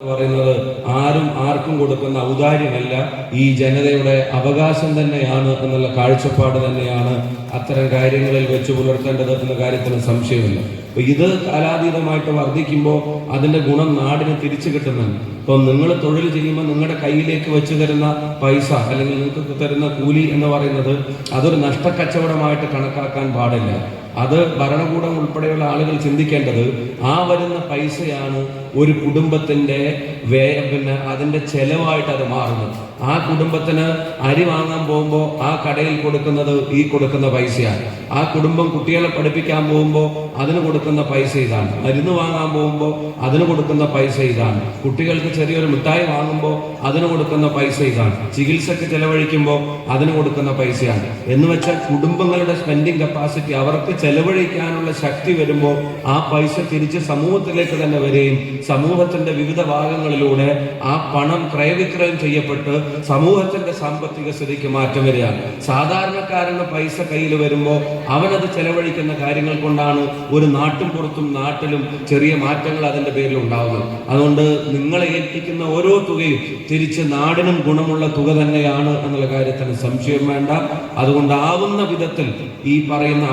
പറയുന്നത് ആരും ആർക്കും കൊടുക്കുന്ന ഔദാര്യമല്ല. ഈ ജനതയുടെ അവകാശം തന്നെയാണ് എന്നുള്ള കാഴ്ചപ്പാട് തന്നെയാണ് അത്തരം കാര്യങ്ങളിൽ വെച്ച് പുലർത്തേണ്ടത് എന്ന കാര്യത്തിന് സംശയമില്ല. അപ്പൊ ഇത് കാലാതീതമായിട്ട് വർദ്ധിക്കുമ്പോൾ അതിന്റെ ഗുണം നാടിന് തിരിച്ചു കിട്ടുന്നുണ്ട്. ഇപ്പം നിങ്ങൾ തൊഴിൽ ചെയ്യുമ്പോൾ നിങ്ങളുടെ കയ്യിലേക്ക് വെച്ച് തരുന്ന പൈസ അല്ലെങ്കിൽ നിങ്ങൾക്ക് തരുന്ന കൂലി എന്ന് പറയുന്നത് അതൊരു നഷ്ടക്കച്ചവടമായിട്ട് കണക്കാക്കാൻ പാടില്ല. അത് ഭരണകൂടം ഉൾപ്പെടെയുള്ള ആളുകൾ ചിന്തിക്കേണ്ടത് ആ വരുന്ന പൈസയാണ് ഒരു കുടുംബത്തിന്റെ വേ പിന്നെ അതിന്റെ ചെലവായിട്ട് അത് മാറുന്നത്. ആ കുടുംബത്തിന് അരി വാങ്ങാൻ പോകുമ്പോൾ ആ കടയിൽ കൊടുക്കുന്നത് ഈ കൊടുക്കുന്ന പൈസയാണ്. ആ കുടുംബം കുട്ടികളെ പഠിപ്പിക്കാൻ പോകുമ്പോൾ അതിന് കൊടുക്കുന്ന പൈസ ഇതാണ്. മരുന്ന് വാങ്ങാൻ പോകുമ്പോൾ അതിന് കൊടുക്കുന്ന പൈസ ഇതാണ്. കുട്ടികൾക്ക് ചെറിയൊരു മിഠായി വാങ്ങുമ്പോൾ അതിന് കൊടുക്കുന്ന പൈസ ഇതാണ്. ചികിത്സക്ക് ചെലവഴിക്കുമ്പോൾ അതിന് കൊടുക്കുന്ന പൈസയാണ്. എന്ന് വെച്ചാൽ കുടുംബങ്ങളുടെ സ്പെൻഡിങ് കപ്പാസിറ്റി അവർക്ക് ചെലവഴിക്കാനുള്ള ശക്തി വരുമ്പോൾ ആ പൈസ തിരിച്ച് സമൂഹത്തിലേക്ക് തന്നെ വരികയും സമൂഹത്തിന്റെ വിവിധ ഭാഗങ്ങളിലൂടെ ആ പണം ക്രയവിക്രയം ചെയ്യപ്പെട്ട് സമൂഹത്തിന്റെ സാമ്പത്തിക സ്ഥിതിക്ക് മാറ്റം വരികയാണ്. സാധാരണക്കാരന് പൈസ കയ്യിൽ വരുമ്പോൾ അവനത് ചെലവഴിക്കുന്ന കാര്യങ്ങൾ കൊണ്ടാണ് ഒരു നാട്ടും പുറത്തും നാട്ടിലും ചെറിയ മാറ്റങ്ങൾ അതിന്റെ പേരിൽ ഉണ്ടാവുന്നത്. അതുകൊണ്ട് നിങ്ങളെ ഏൽപ്പിക്കുന്ന ഓരോ തുകയും തിരിച്ച് നാടിനും ഗുണമുള്ള തുക തന്നെയാണ് എന്നുള്ള കാര്യത്തിന് സംശയം വേണ്ട. അതുകൊണ്ടാവുന്ന വിധത്തിൽ ഈ പറയുന്ന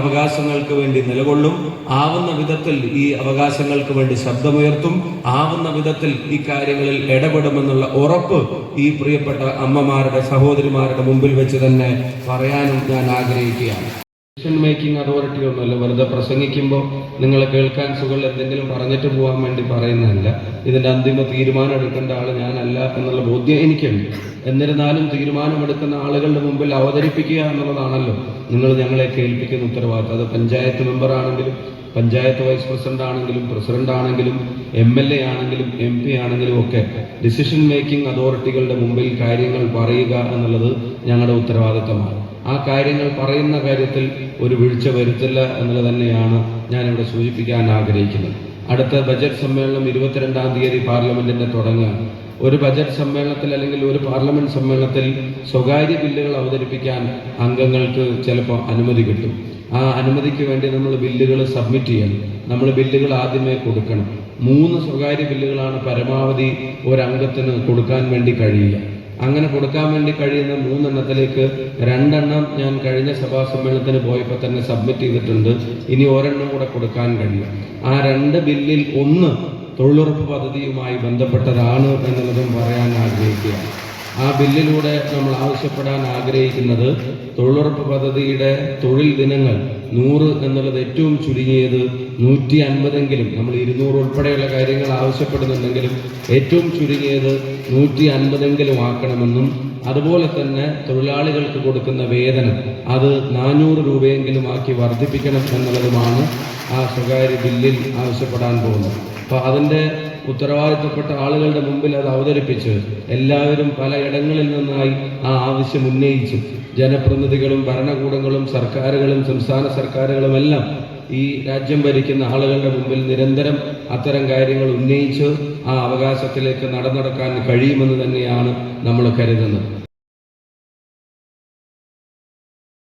അവകാശങ്ങൾക്ക് വേണ്ടി നിലകൊള്ളും. ആവുന്ന വിധത്തിൽ ഈ അവകാശങ്ങൾക്ക് വേണ്ടി ശബ്ദമുയർത്തും. ആവുന്ന വിധത്തിൽ ഈ കാര്യങ്ങളിൽ ഇടപെടുമെന്നുള്ള ഉറപ്പ് ഈ പ്രിയപ്പെട്ട അമ്മമാരുടെ സഹോദരിമാരുടെ മുമ്പിൽ വെച്ച് തന്നെ പറയാനും ഞാൻ ആഗ്രഹിക്കുകയാണ്. ഡിസിഷൻ മേക്കിംഗ് അതോറിറ്റി ഒന്നുമല്ല. വെറുതെ പ്രസംഗിക്കുമ്പോൾ നിങ്ങളെ കേൾക്കാൻ സുഖം എന്തെങ്കിലും പറഞ്ഞിട്ട് പോകാൻ വേണ്ടി പറയുന്നതല്ല. ഇതിന്റെ അന്തിമ തീരുമാനം എടുക്കേണ്ട ആൾ ഞാനല്ല എന്നുള്ള ബോധ്യം എനിക്കുണ്ട്. എന്നിരുന്നാലും തീരുമാനമെടുക്കുന്ന ആളുകളുടെ മുമ്പിൽ അവതരിപ്പിക്കുക എന്നുള്ളതാണല്ലോ. നിങ്ങൾ ഞങ്ങളെ കേൾപ്പിക്കുന്ന ഉത്തരവാദിത്തം. അത് പഞ്ചായത്ത് മെമ്പർ ആണെങ്കിലും പഞ്ചായത്ത് വൈസ് പ്രസിഡന്റ് ആണെങ്കിലും പ്രസിഡന്റ് ആണെങ്കിലും എം എൽ എ ആണെങ്കിലും എം പി ആണെങ്കിലും ഒക്കെ ഡിസിഷൻ മേക്കിംഗ് അതോറിറ്റികളുടെ മുമ്പിൽ കാര്യങ്ങൾ പറയുക എന്നുള്ളത് ഞങ്ങളുടെ ഉത്തരവാദിത്തമാണ്. ആ കാര്യങ്ങൾ പറയുന്ന കാര്യത്തിൽ ഒരു വീഴ്ച വരുത്തില്ല എന്നുള്ളത് തന്നെയാണ് ഞാനിവിടെ സൂചിപ്പിക്കാൻ ആഗ്രഹിക്കുന്നത്. അടുത്ത ബജറ്റ് സമ്മേളനം ഇരുപത്തിരണ്ടാം തീയതി പാർലമെന്റിന്റെ തുടങ്ങുക. ഒരു ബജറ്റ് സമ്മേളനത്തിൽ അല്ലെങ്കിൽ ഒരു പാർലമെന്റ് സമ്മേളനത്തിൽ സ്വകാര്യ ബില്ലുകൾ അവതരിപ്പിക്കാൻ അംഗങ്ങൾക്ക് ചിലപ്പോൾ അനുമതി കിട്ടും. ആ അനുമതിക്ക് വേണ്ടി നമ്മൾ ബില്ലുകൾ സബ്മിറ്റ് ചെയ്യണം. നമ്മൾ ബില്ലുകൾ ആദ്യമേ കൊടുക്കണം. മൂന്ന് സ്വകാര്യ ബില്ലുകളാണ് പരമാവധി ഒരംഗത്തിന് കൊടുക്കാൻ വേണ്ടി കഴിയുക. അങ്ങനെ കൊടുക്കാൻ വേണ്ടി കഴിയുന്ന മൂന്നെണ്ണത്തിലേക്ക് രണ്ടെണ്ണം ഞാൻ കഴിഞ്ഞ സഭാ സമ്മേളനത്തിന് പോയപ്പോൾ തന്നെ സബ്മിറ്റ് ചെയ്തിട്ടുണ്ട്. ഇനി ഒരെണ്ണം കൂടെ കൊടുക്കാൻ കഴിയും. ആ രണ്ട് ബില്ലിൽ ഒന്ന് തൊഴിലുറപ്പ് പദ്ധതിയുമായി ബന്ധപ്പെട്ടതാണ് എന്നുള്ളതും പറയാൻ ആഗ്രഹിക്കുകയാണ്. ആ ബില്ലിലൂടെ നമ്മൾ ആവശ്യപ്പെടാൻ ആഗ്രഹിക്കുന്നത് തൊഴിലുറപ്പ് പദ്ധതിയുടെ തൊഴിൽ ദിനങ്ങൾ നൂറ് എന്നുള്ളത് ഏറ്റവും ചുരുങ്ങിയത് നൂറ്റി അൻപതെങ്കിലും നമ്മൾ ഇരുന്നൂറ് ഉൾപ്പെടെയുള്ള കാര്യങ്ങൾ ആവശ്യപ്പെടുന്നുണ്ടെങ്കിലും ഏറ്റവും ചുരുങ്ങിയത് നൂറ്റി അൻപതെങ്കിലും ആക്കണമെന്നും അതുപോലെ തന്നെ തൊഴിലാളികൾക്ക് കൊടുക്കുന്ന വേതനം അത് നാനൂറ് രൂപയെങ്കിലും ആക്കി വർദ്ധിപ്പിക്കണം എന്നുള്ളതുമാണ് ആ സ്വകാര്യ ബില്ലിൽ ആവശ്യപ്പെടാൻ പോകുന്നത്. അപ്പോൾ അതിന്റെ ഉത്തരവാദിത്തപ്പെട്ട ആളുകളുടെ മുമ്പിൽ അത് അവതരിപ്പിച്ച്. എല്ലാവരും പലയിടങ്ങളിൽ നിന്നായി ആ ആവശ്യം ഉന്നയിച്ചു. ജനപ്രതിനിധികളും ഭരണകൂടങ്ങളും സർക്കാരുകളും സംസ്ഥാന സർക്കാരുകളും എല്ലാം ഈ രാജ്യം ഭരിക്കുന്ന ആളുകളുടെ മുമ്പിൽ നിരന്തരം അത്തരം കാര്യങ്ങൾ ഉന്നയിച്ച് ആ അവകാശത്തിലേക്ക് നടന്നെടുക്കാൻ കഴിയുമെന്ന് തന്നെയാണ് നമ്മൾ കരുതുന്നത്.